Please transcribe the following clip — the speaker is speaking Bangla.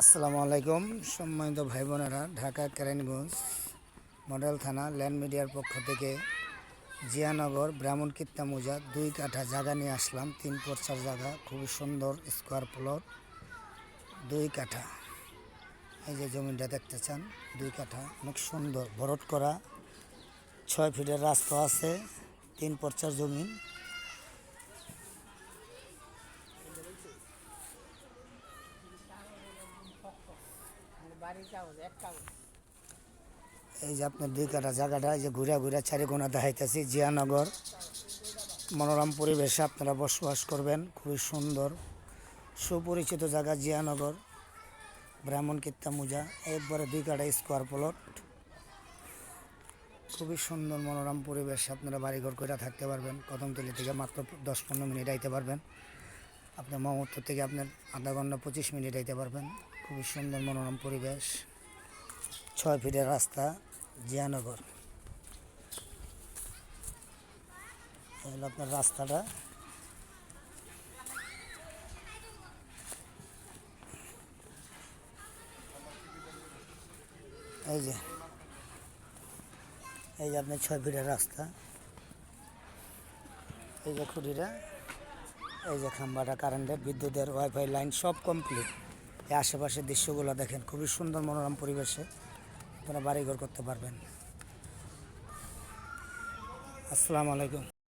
আসসালামু আলাইকুম। সম্মানিত ভাই বোনেরা ঢাকা কেরানীগঞ্জ মডেল থানা ল্যান্ড মিডিয়ার পক্ষ থেকে জিয়ানগর ব্রাহ্মণ কীর্তা মোজা দুই কাঠা জায়গা নিয়ে আসলাম। তিন পর্চার জায়গা খুবই সুন্দর স্কোয়ার প্লট, দুই কাঠা। এই যে জমিটা দেখতে চান, দুই কাঠা, অনেক সুন্দর। ভরট করা, ছয় ফিটের রাস্তা আছে, তিন পর্চার জমিন এই যে আপনার দুই কাটা জায়গাটা, এই যে ঘুরা ঘুরা চারি কোনা দেখাইতেছি, জিয়ানগর। মনোরম পরিবেশে আপনারা বসবাস করবেন, খুবই সুন্দর, সুপরিচিত জায়গা জিয়ানগর, ব্রাহ্মণ কীর্তা মোজা, একবারে দুই কাটা স্কোয়ার প্লট। খুবই সুন্দর মনোরম পরিবেশ আপনারা বাড়িঘর করে থাকতে পারবেন, কদমতলি থেকে মাত্র দশ পনেরো মিনিট আইতে পারবেন। আপনার মহত্ব থেকে আপনার আধা ঘণ্টা পঁচিশ মিনিট আইতে পারবেন। খুবই সুন্দর মনোরম পরিবেশ। ছয় ফিটের রাস্তা, জিয়ানগর। এই হলো আপনার রাস্তাটা এই যে এই যে আপনার ছয় ফিটের রাস্তা। এই যে খুঁটিটা। এই যে খাম্বাটা, কারেন্টের, বিদ্যুতের ওয়াইফাই লাইন সব কমপ্লিট এই আশেপাশের দৃশ্যগুলো দেখেন, খুবই সুন্দর মনোরম পরিবেশে আপনারা বাড়িঘর করতে পারবেন। আসসালামু আলাইকুম।